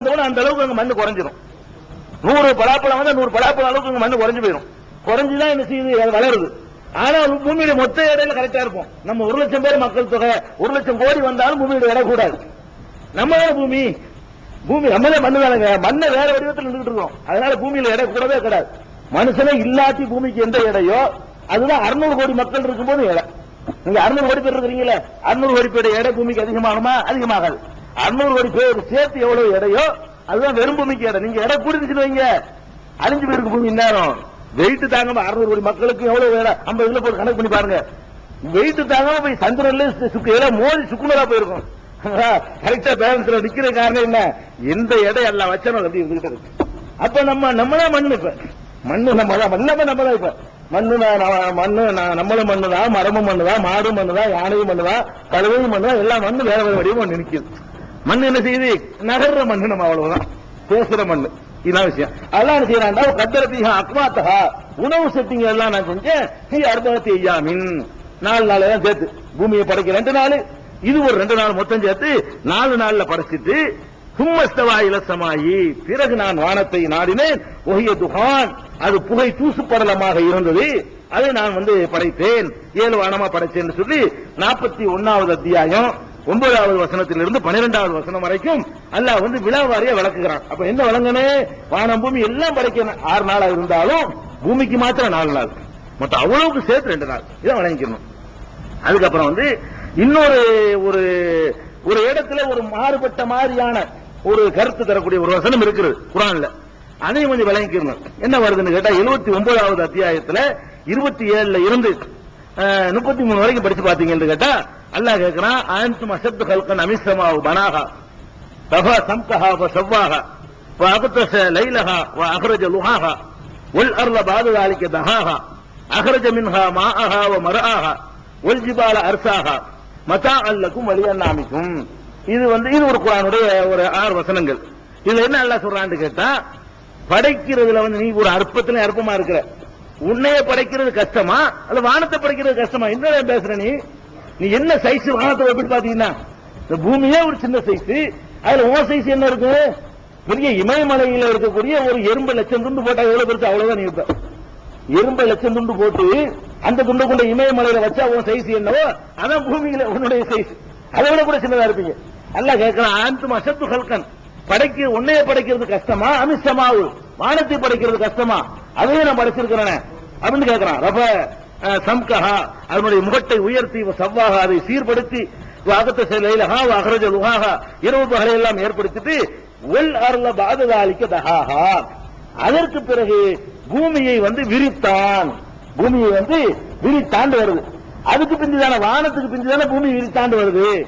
அந்த அளவுக்கு அங்க மண்ணு குறைஞ்சிரும். நூறு பலாப்பழம் வந்து நூறு பலாப்பழம் அளவுக்கு அங்க மண்ணு குறைஞ்சு போயிடும் குறைஞ்சுதான் என்ன செய்யுது? வளருது. ஆனா பூமியில மொத்த இடையில கரெக்டா இருக்கும். நம்ம ஒரு லட்சம் பேர் மக்கள் தொகை ஒரு லட்சம் கோடி வந்தாலும் பூமியோட இடம் கூடாது. நம்ம பூமி. பூமி நம்மளே மண்ணு தானங்க. மண்ணை வேற வடிவத்தில் நின்றுட்டு இருக்கோம். அதனால பூமியில இடம் கூடவே கிடையாது. மனுஷனே இல்லாட்டி பூமிக்கு எந்த இடையோ அதுதான் அறுநூறு கோடி மக்கள் இருக்கும்போது இடம். நீங்க அறுநூறு கோடி பேர் இருக்கிறீங்களே அறுநூறு கோடி பேர் இடம் பூமிக்கு அதிகமாகுமா? அதிகமாகாது. அறுநூறு கோடி பேர் சேர்த்து எவ்வளவு எடையோ அதுதான் வெறும் பூமிக்கு இடம் நீங்க இடம் கூடிச்சுன்னு வைங்க. அழிஞ்சு போயிருக்கு பூமி இந்நேரம். வெயிட் தாங்க அறுநூறு கோடி மக்களுக்கு எவ்வளவு வேலை? ஐம்பது இதுல போட்டு கணக்கு பண்ணி பாருங்க. வெயிட் தாங்க போய் சந்திரன்ல சுக்கு எல்லாம் மோதி சுக்குமரா போயிருக்கும். கரெக்டா பேலன்ஸ்ல நிக்கிற காரணம் என்ன? எந்த இடம் எல்லாம் வச்சனும் அப்படி இருந்துகிட்டு இருக்கு. அப்ப நம்ம நம்மளா மண்ணு இப்ப. மண்ணு நம்ம தான் எல்லாமே நம்ம தான் இப்ப. மண்ணு மண்ணு நான் நம்மளும் மண்ணு தான் மரமும் மண்ணு தான் மாடும் மண்ணு தான் யானையும் மண்ணு தான் கழுவையும் மண்ணு தான் எல்லா மண்ணு வேற வேற வடிவம் நிற்கிது மண் என்ன செய்யுது? நகர்ற மண்ணு நம்ம அவ்வளவுதான். பேசுற மண்ணு. இதான் விஷயம். அதெல்லாம் என்ன செய்யறாண்டா கத்தரத்தீக அக்மாத்தகா உணவு செட்டிங் எல்லாம் நான் செஞ்சேன். நீ ஐயா ஐயாமின். நாலு நாள் தான் சேர்த்து. பூமியை படைக்க ரெண்டு நாள். இது ஒரு ரெண்டு நாள் மொத்தம் சேர்த்து நாலு நாள்ல படைச்சிட்டு சும்மஸ்தவா இலசமாயி பிறகு நான் வானத்தை நாடினேன். ஒஹிய துகான் அது புகை தூசு படலமாக இருந்தது. அதை நான் வந்து படைத்தேன். ஏழு வானமா படைச்சேன்னு சொல்லி நாற்பத்தி ஒன்னாவது அத்தியாயம் ஒன்பதாவது வசனத்திலிருந்து பன்னிரெண்டாவது வசனம் வரைக்கும் அல்லாஹ் வந்து விழாவாரியா விளக்குகிறான். அப்ப என்ன விளங்கனே? வானம் பூமி எல்லாம் படைக்கணும். ஆறு நாளா இருந்தாலும் பூமிக்கு மாத்திரம் நாலு நாள். மொத்தம் அவ்வளவுக்கு சேர்த்து ரெண்டு நாள். இதை வழங்கிக்கணும் அதுக்கப்புறம் வந்து இன்னொரு ஒரு ஒரு இடத்துல ஒரு மாறுபட்ட மாதிரியான ஒரு கருத்து தரக்கூடிய ஒரு வசனம் இருக்கிறது குரான்ல. அதையும் கொஞ்சம் விளங்கிக்கணும். என்ன வருதுன்னு கேட்டா எழுபத்தி ஒன்பதாவது அத்தியாயத்துல இருபத்தி ஏழுல இருந்து முப்பத்தி மூணு வரைக்கும் படிச்சு பாத்தீங்கன்னு கேட்டா அல்லாஹ் கேட்கிறான் அன்தும் அசத்து கல்கன் அமிசமாவு பனாகா தபா சம்கஹா சவ்வாகா وأغطس ليلها وأخرج لهاها والأرض بعد ذلك دهاها أخرج منها ماءها ومرآها والجبال أرساها متاعا لكم ولأنعامكم இது வந்து இது ஒரு குரானுடைய ஒரு ஆறு வசனங்கள் இதுல என்ன அல்லாஹ் சொல்றான்னு கேட்டா படைக்கிறதுல வந்து நீ ஒரு அற்பத்துல அற்பமா இருக்கிற உன்னைய படைக்கிறது கஷ்டமா அல்ல வானத்தை படைக்கிறது கஷ்டமா என்ன பேசுற நீ நீ என்ன சைஸ் வானத்தை எப்படி பாத்தீங்கன்னா இந்த பூமியே ஒரு சின்ன சைஸ் அதுல உன் சைஸ் என்ன இருக்கு பெரிய இமயமலையில இருக்கக்கூடிய ஒரு எறும்பு லட்சம் துண்டு போட்டா எவ்வளவு பெருசு? அவ்வளவுதான் நீ இருப்ப. எறும்பு லட்சம் துண்டு போட்டு அந்த துண்டை கொண்ட இமயமலையில வச்சா உன் சைஸ் என்னவோ அதான் பூமியில உன்னுடைய சைஸ் அதை விட கூட சின்னதா இருப்பீங்க. அல்ல கேட்கலாம் ஆந்தும் அசத்து ஹல்கன் படைக்க உன்னைய படைக்கிறது கஷ்டமா? அமிஷமாவு வானத்தை படைக்கிறது கஷ்டமா? அதையும் நான் படைச்சிருக்கிறேன். அப்படின்னு கேட்கிறான் ரப்ப சம்கஹா. அதனுடைய முகட்டை உயர்த்தி சவ்வாக அதை சீர்படுத்தி வாகத்த செயலா அகரஜ லுகாகா இரவு பகலை எல்லாம் ஏற்படுத்திட்டு வெல் அருள பாதகாலிக்க தகாகா அதற்கு பிறகு பூமியை வந்து விரித்தான். பூமியை வந்து விரித்தாண்டு வருது. அதுக்கு பிந்திதான வானத்துக்கு பிந்திதான பூமி விரித்தாண்டு வருது.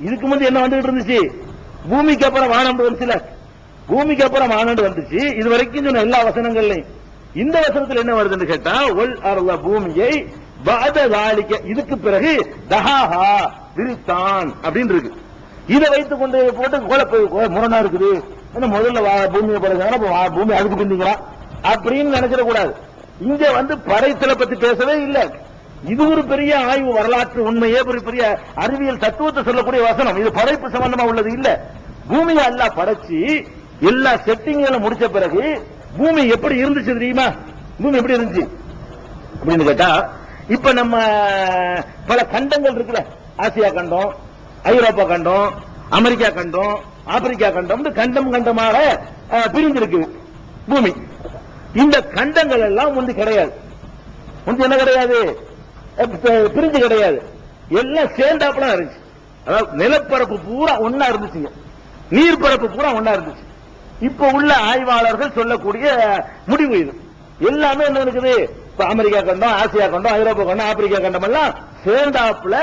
இதுக்கு முந்தி என்ன வந்துட்டு இருந்துச்சு? பூமிக்கு அப்புறம் வானம் வந்துச்சுல. பூமிக்கு அப்புறம் வானம் வந்துச்சு. இது வரைக்கும் சொன்ன எல்லா வசனங்கள்லையும். இந்த வசனத்தில் என்ன வருதுன்னு கேட்டா ஒல் அருள பூமியை பாததாளிக்க இதுக்கு பிறகு தஹாஹா விரித்தான் அப்படின்னு இருக்கு. இதை வைத்துக் கொண்டு போட்டு குழப்ப முரணா இருக்குது. என்ன முதல்ல வா- பூமியை படைச்சாங்கன்னா வா- பூமி அதுக்கு பிந்திங்களா அப்படின்னு நினைச்சிட கூடாது. இங்க வந்து படைத்தலை பத்தி பேசவே இல்லை. இது ஒரு பெரிய ஆய்வு வரலாற்று உண்மையே ஒரு பெரிய அறிவியல் தத்துவத்தை சொல்லக்கூடிய வசனம். இது படைப்பு சம்பந்தமா உள்ளது இல்ல. பூமியை எல்லாம் படைச்சு எல்லா செட்டிங்களும் முடிச்ச பிறகு பூமி எப்படி இருந்துச்சு தெரியுமா? பூமி எப்படி இருந்துச்சு? அப்படின்னு கேட்டா இப்ப நம்ம பல கண்டங்கள் இருக்குல்ல. ஆசியா கண்டம் ஐரோப்பா கண்டம் அமெரிக்கா கண்டம் ஆப்பிரிக்கா கண்டம் கண்டம் கண்டமாக பிரிஞ்சிருக்கு பூமி. இந்த கண்டங்கள் எல்லாம் வந்து கிடையாது. வந்து என்ன கிடையாது? பிரிஞ்சு கிடையாது. எல்லாம் சேர்ந்தாப்பெல்லாம் இருந்துச்சு. அதாவது நிலப்பரப்பு பூரா ஒன்னா இருந்துச்சுங்க. நீர்பரப்பு பூரா ஒன்னா இருந்துச்சு. இப்ப உள்ள ஆய்வாளர்கள் சொல்லக்கூடிய முடிவு இது. எல்லாமே என்ன இருக்குது இப்ப அமெரிக்கா கண்டம் ஆசியா கண்டம் ஐரோப்பா கண்டம் ஆப்பிரிக்கா கண்டம் எல்லாம் சேர்ந்தாப்புல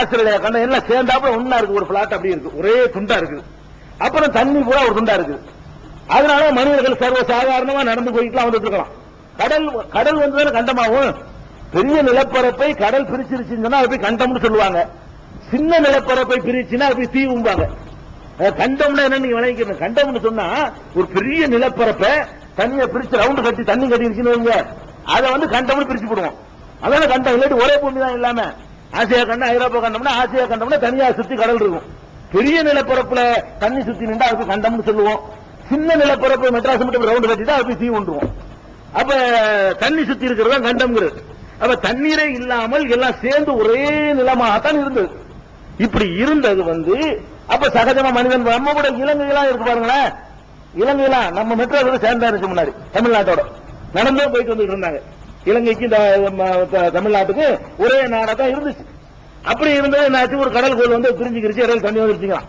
ஆஸ்திரேலியா கண்டம் எல்லாம் சேர்ந்தாப்புல ஒன்னா இருக்கு ஒரு பிளாட் அப்படி இருக்கு. ஒரே துண்டா இருக்குது. அப்புறம் தண்ணி பூரா ஒரு துண்டா இருக்குது. அதனால மனிதர்கள் சர்வ சாதாரணமா நடந்து போயிட்டுலாம் வந்துட்டு இருக்கலாம் கடல் கடல் வந்து கண்டமாகும் பெரிய நிலப்பரப்பை கடல் பிரிச்சிருச்சுன்னு சொன்னா அது போய் கண்டம்னு சொல்லுவாங்க. சின்ன நிலப்பரப்பை பிரிச்சுன்னா அது போய் தீவும்பாங்க. கண்டம்னா என்ன நீங்க விளங்கிக்கணும். கண்டம்னு சொன்னா ஒரு பெரிய நிலப்பரப்பை தண்ணியை பிரிச்சு ரவுண்டு கட்டி தண்ணி கட்டி இருக்குன்னு அதை வந்து கண்டம்னு பிரிச்சு போடுவோம். அதனால கண்டம் இல்லாட்டி ஒரே பூமி தான் இல்லாம ஆசியா கண்டம் ஐரோப்பா கண்டம்னா ஆசியா கண்டம்னா தனியா சுத்தி கடல் இருக்கும். பெரிய நிலப்பரப்புல தண்ணி சுத்தி நின்றா அதுக்கு கண்டம்னு சொல்லுவோம். சின்ன நிலப்பரப்பு மெட்ராஸ் மட்டும் ரவுண்ட் தான் அப்படி தீ ஒன்றுவோம் அப்ப தண்ணி சுத்தி இருக்கிறது தான் கண்டம்ங்கிறது. அப்ப தண்ணீரே இல்லாமல் எல்லாம் சேர்ந்து ஒரே நிலமாகத்தான் இருந்தது. இப்படி இருந்தது வந்து அப்ப சகஜமா மனிதன் நம்ம கூட இலங்கையெல்லாம் இருக்கு பாருங்களேன் இலங்கையெல்லாம் நம்ம மெட்ரோல சேர்ந்தா இருக்கு முன்னாடி தமிழ்நாட்டோட. நடந்தே போயிட்டு வந்துட்டு இருந்தாங்க. இலங்கைக்கு இந்த த- தமிழ்நாட்டுக்கு ஒரே நாடா தான் இருந்துச்சு. அப்படி இருந்தது என்னாச்சு ஒரு கடல் கோயில் வந்து பிரிஞ்சுக்கிருச்சு இடையில தண்ணி வந்துருச்சுங்களா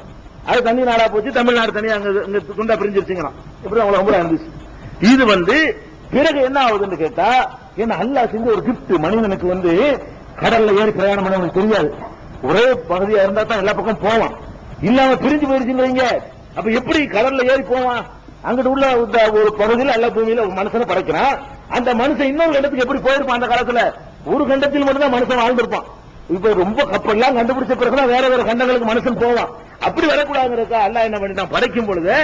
அது தண்ணி நாடா போச்சு தமிழ்நாடு தனியா அங்க இங்க துண்டா பிரிஞ்சிருச்சுங்களா இப்படி அவ்வளவு ரொம்ப இருந்துச்சு. இது வந்து பிறகு என்ன ஆகுதுன்னு கேட்டா என்ன அல்லாஹ் செஞ்ச ஒரு கிஃப்ட் மனிதனுக்கு வந்து கடல்ல ஏறி பிரயாணம் பண்ணவனுக்கு தெரியாது. ஒரே பகுதியா இருந்தா தான் எல்லா பக்கம் போவான். இல்லாம பிரிஞ்சு போயிருச்சுங்கிறீங்க. அப்ப எப்படி கடல்ல ஏறி போவான்? அங்கிட்டு உள்ள ஒரு பகுதியில் அல்ல பூமியில ஒரு மனுஷனை படைக்கிறான். அந்த மனுஷன் இன்னொரு இடத்துக்கு எப்படி போயிருப்பான் அந்த காலத்துல? ஒரு கண்டத்தில் மட்டும்தான் மனுஷன் வாழ்ந்திருப்பான். இப்ப ரொம்ப கப்பல்லாம் கண்டுபிடிச்ச பிறகுதான் வேற வேற கண்டங்களுக்கு மனுஷன் போவான். அப்படி வரக்கூடாதுங்கிறக்கா அல்ல என்ன பண்ணிட்டான்? படைக்கும் பொழுது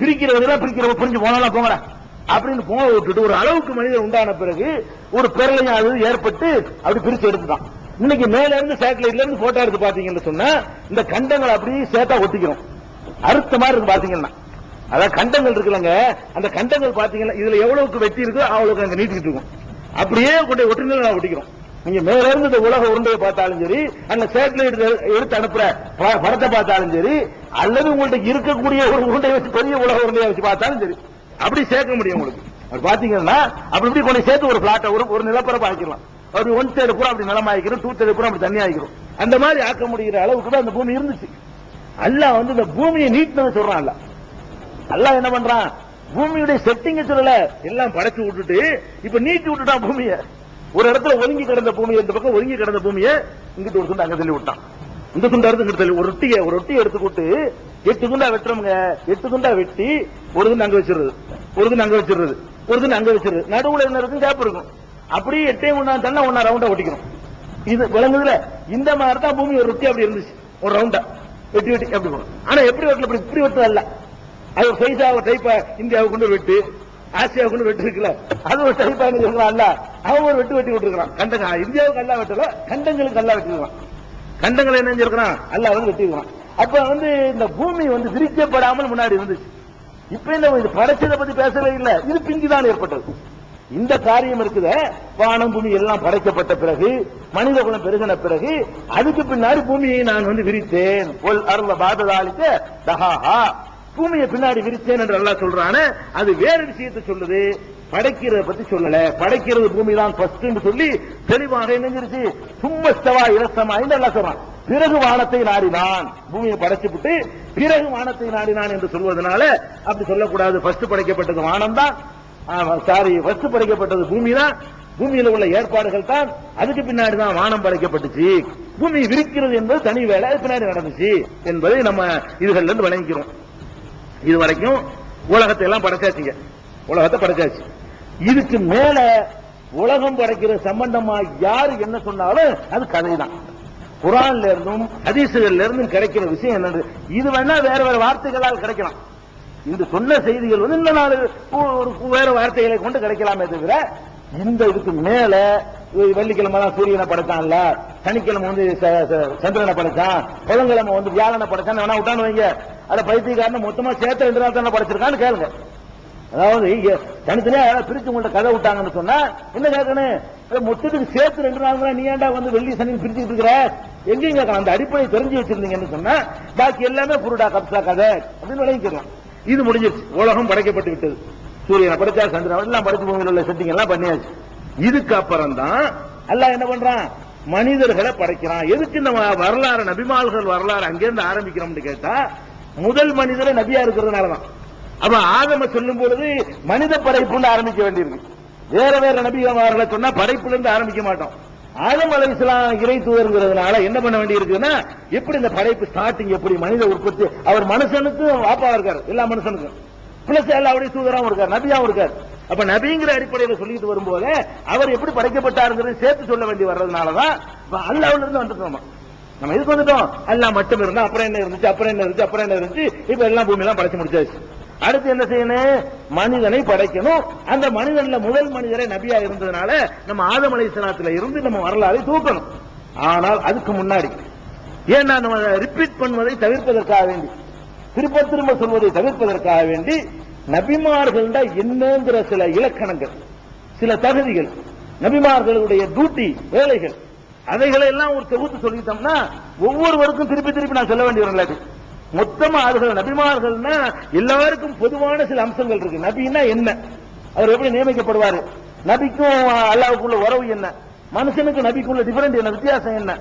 பிரிக்கிறவங்க பிரிக்கிறவங்க புரிஞ்சு போனாலும் போங்கடா அப்படின்னு போக விட்டுட்டு ஒரு அளவுக்கு மனிதன் உண்டான பிறகு ஒரு பெரலையும் அது ஏற்பட்டு அப்படி பிரிச்சு எடுத்துட்டான். இன்னைக்கு மேல இருந்து சேட்டலைட்ல இருந்து போட்டோ எடுத்து பாத்தீங்கன்னு சொன்னா இந்த கண்டங்கள் அப்படியே சேட்டா ஒட்டிக்கிறோம். அறுத்த மாதிரி இருக்கு பாத்தீங்கன்னா அதாவது கண்டங்கள் இருக்குல்லங்க. அந்த கண்டங்கள் பாத்தீங்கன்னா இதுல எவ்வளவுக்கு வெட்டி இருக்கோ அவ்வளவுக்கு அங்க நீட்டிக்கிட்டு இருக்கும். அப்படியே கொண்டு ஒட்டுநிலை நான் ஒட்டிக்கிறோம். நீங்க மேல இருந்து இந்த உலக உருண்டையை பார்த்தாலும் சரி அந்த சேட்டலைட் எடுத்து அனுப்புற படத்தை பார்த்தாலும் சரி அல்லது உங்கள்கிட்ட இருக்கக்கூடிய ஒரு உருண்டையை வச்சு பெரிய உலக உருண்டையை வச்சு பார்த்தாலும் சரி அப்படி சேர்க்க முடியும் உங்களுக்கு. அது பாத்தீங்கன்னா அப்படி இப்படி கொண்டு சேர்த்து ஒரு பிளாட்டை ஒரு ஒரு நிலப்பரப்பு ஆக்கிடலாம் அப்படி ஒன் சைடு கூட அப்படி நிலமாயிக்கிறோம் டூ சைடு கூட அப்படி தண்ணி ஆகிக்கிறோம் அந்த மாதிரி ஆக்க முடிகிற அளவுக்கு தான் அந்த பூமி இருந்துச்சு. அல்லாஹ் வந்து இந்த பூமியை நீட்டினது சொல்றான் அல்லாஹ் என்ன பண்றான்? பூமியுடைய செட்டிங்க சொல்லல எல்லாம் படைச்சு விட்டுட்டு இப்ப நீட்டி விட்டுட்டான் பூமியை. ஒரு இடத்துல ஒதுங்கி கிடந்த பூமியை இந்த பக்கம் ஒதுங்கி கிடந்த பூமியை இங்கிட்டு ஒரு துண்டு அங்க தள்ளி விட்டான். இந்த துண்டா இருந்து இங்கிட்டு தள்ளி ஒரு ரொட்டியை ஒரு ரொட்டியை எடுத்துக்கிட்டு எட்டு துண்டா வெட்டுறவங்க எட்டு துண்டா வெட்டி ஒரு துண்டு அங்க வச்சிருது ஒரு துண்டு அங்க வச்சிருது ஒரு துண்டு அங்க வச்சிருது நடுவுல என்ன இருக்கும்? கேப் இருக்கும். அப்படியே எட்டையும் ஒண்ணா தண்ணா ஒன்னா ரவுண்டா ஒட்டிக்கணும். இது விளங்குதுல இந்த மாதிரி தான் பூமி ஒரு ரொட்டி அப்படி இருந்துச்சு. ஒரு ரவுண்டா வெட்டி வெட்டி அப்படி போகும். ஆனா எப்படி வெட்டல இப்படி இப்படி வெட்டது அல்ல. அது ஒரு சைஸா ஒரு டைப்பா இந்தியாவை கொண்டு வெட்டு ஆசியாவை கொண்டு வெட்டு இருக்குல்ல அது ஒரு டைப்பா சொல்றான் அல்ல? அவன் ஒரு வெட்டு வெட்டி விட்டுருக்கான் கண்டங்க இந்தியாவுக்கு அல்ல வெட்டல கண்டங்களுக்கு அல்ல வெட்டிருக்கான் கண்டங்களை என்ன செஞ்சிருக்கிறான்? அல்ல வந்து வெட்டிருக்கான் அப்ப வந்து இந்த பூமி வந்து விரிக்கப்படாமல் முன்னாடி இருந்துச்சு. இப்ப இந்த படைச்சதை பத்தி பேசவே இல்லை. இது பிஞ்சுதான் ஏற்பட்டது. இந்த காரியம் இருக்குத. வானம் பூமி எல்லாம் படைக்கப்பட்ட பிறகு மனித குலம் பெருகின பிறகு அதுக்கு பின்னாடி பூமியை நான் வந்து விரித்தேன். ஒல் அருள பாததாளித்த தஹாஹா. பூமியை பின்னாடி விரித்தேன் என்று எல்லாம் சொல்றான அது வேற விஷயத்தை சொல்லுது. படைக்கிறத பத்தி சொல்லல. படைக்கிறது பூமி தான் ஃபர்ஸ்ட் சொல்லி தெளிவாக என்னஞ்சிருச்சு சும்மஸ்தவா இலசமா நல்லா சொல்றான். பிறகு வானத்தை நாடினான். பூமியை படைச்சுவிட்டு பிறகு வானத்தை நாடினான் என்று சொல்வதனால அப்படி சொல்லக்கூடாது. ஃபர்ஸ்ட் படைக்கப்பட்டது வானம் தான் சாரி ஃபர்ஸ்ட் படைக்கப்பட்டது பூமி தான் பூமியில உள்ள ஏற்பாடுகள் தான். அதுக்கு பின்னாடி தான் வானம் படைக்கப்பட்டுச்சு. பூமி விரிக்கிறது என்பது தனி வேலை அது பின்னாடி நடந்துச்சு என்பதை நம்ம இதுகள்ல இருந்து விளங்கிக்கிறோம். இது வரைக்கும் உலகத்தை எல்லாம் படைச்சாச்சுங்க. உலகத்தை படைச்சாச்சு. இதுக்கு மேல உலகம் படைக்கிற சம்பந்தமா யார் என்ன சொன்னாலும் அது கதை தான் குரான்ல இருந்தும் ஹதீசுகள்ல இருந்தும் கிடைக்கிற விஷயம் என்னது? இது வேணா வேற வேற வார்த்தைகளால் கிடைக்கலாம். இந்த சொன்ன செய்திகள் வந்து இந்த நாலு ஒரு வேற வார்த்தைகளை கொண்டு கிடைக்கலாமே தவிர இந்த இதுக்கு மேல வெள்ளிக்கிழமை தான் சூரியனை படைச்சான்ல சனிக்கிழமை வந்து ச- சந்திரனை படைச்சான் புதன்கிழமை வந்து வியாழனை படைச்சான் வேணா விட்டான்னு வைங்க. அதை பைத்தியக்காரன் மொத்தமா சேர்த்து ரெண்டு நாள் தானே படைச்சிருக்கான்னு கேளுங்க. அதாவது தனித்தனியா யாராவது பிரிச்சு உங்கள்ட்ட கதை விட்டாங்கன்னு சொன்னா என்ன கேட்கணும்? மொத்தத்துக்கு சேர்த்து ரெண்டு நாள் தான் நீ ஏன்டா வந்து வெள்ளி சனி பிரிச்சுட்டு இருக்கிற? எங்கேயும் கேட்கலாம் அந்த அடிப்படையை தெரிஞ்சு வச்சிருந்தீங்கன்னு சொன்னா பாக்கி எல்லாமே புருடா கப்சா கதை அப்படின்னு விளங்கிக்கலாம் இது முடிஞ்சிருச்சு. உலகம் படைக்கப்பட்டு விட்டது. சூரியனை படைச்சா சந்திரன் எல்லாம் படைச்சு பூமியில் உள்ள செட்டிங் எல்லாம் பண்ணியாச்சு. இதுக்கு அப்புறம் தான் அல்லாஹ் என்ன பண்றான்? மனிதர்களை படைக்கிறான். எதுக்கு இந்த வ- வரலாறு நபிமால்கள் வரலாறு அங்கிருந்து ஆரம்பிக்கிறோம்னு கேட்டா முதல் மனிதரை நபியா இருக்கிறதுனால தான் அப்ப ஆகம சொல்லும் பொழுது மனித படைப்புன்னு ஆரம்பிக்க வேண்டியிருக்கு. வேற வேற நபிமார்களை சொன்னா படைப்புல இருந்து ஆரம்பிக்க மாட்டோம். ஆதம் அலை இஸ்லாம் இறை தூதர்ங்கிறதுனால என்ன பண்ண வேண்டி இருக்குன்னா எப்படி இந்த படைப்பு ஸ்டார்டிங் எப்படி மனித உற்பத்தி அவர் மனுஷனுக்கும் வாப்பாவா இருக்காரு எல்லா மனுஷனுக்கும். பிளஸ் எல்லாருடைய தூதராகவும் இருக்கார் நபியாவும் இருக்கார். அப்ப நபிங்கிற அடிப்படையில சொல்லிட்டு வரும்போது அவர் எப்படி படைக்கப்பட்டாருங்கிறது சேர்த்து சொல்ல வேண்டி வர்றதுனாலதான் அல்லாவில அல்லாவுல இருந்து வந்துட்டோம்? நம்ம இதுக்கு வந்துட்டோம்? எல்லாம் மட்டும் இருந்தா அப்புறம் என்ன இருந்துச்சு அப்புறம் என்ன இருந்துச்சு அப்புறம் என்ன இருந்துச்சு இப்ப எல்லாம் பூமி எல்லாம் படைச்சு முடிச்சாச்சு. அடுத்து என்ன செய்யணும்? மனிதனை படைக்கணும். அந்த மனிதன்ல முதல் மனிதரை நபியா இருந்ததுனால நம்ம ஆதம் அலைஹிஸ்ஸலாத்துல இருந்து நம்ம வரலாறை தூக்கணும். ஆனால் அதுக்கு முன்னாடி ஏன்னா நம்ம ரிப்பீட் பண்ணுவதை தவிர்ப்பதற்காக வேண்டி திரும்ப திரும்ப சொல்வதை தவிர்ப்பதற்காக வேண்டி நபிமார்கள் என்னங்கிற சில இலக்கணங்கள் சில தகுதிகள் நபிமார்களுடைய டியூட்டி வேலைகள் அதைகளை எல்லாம் ஒரு தொகுத்து சொல்லிட்டோம்னா ஒவ்வொருவருக்கும் திருப்பி திருப்பி நான் சொல்ல வேண்டிய ஒரு மொத்தமா அதுகள் நபிமார்கள்னா எல்லாருக்கும் பொதுவான சில அம்சங்கள் இருக்கு. நபின்னா என்ன? அவர் எப்படி நியமிக்கப்படுவாரு? நபிக்கும் அல்லாவுக்குள்ள உறவு என்ன? மனுஷனுக்கு நபிக்குள்ள டிஃபரெண்ட் என்ன? வித்தியாசம் என்ன?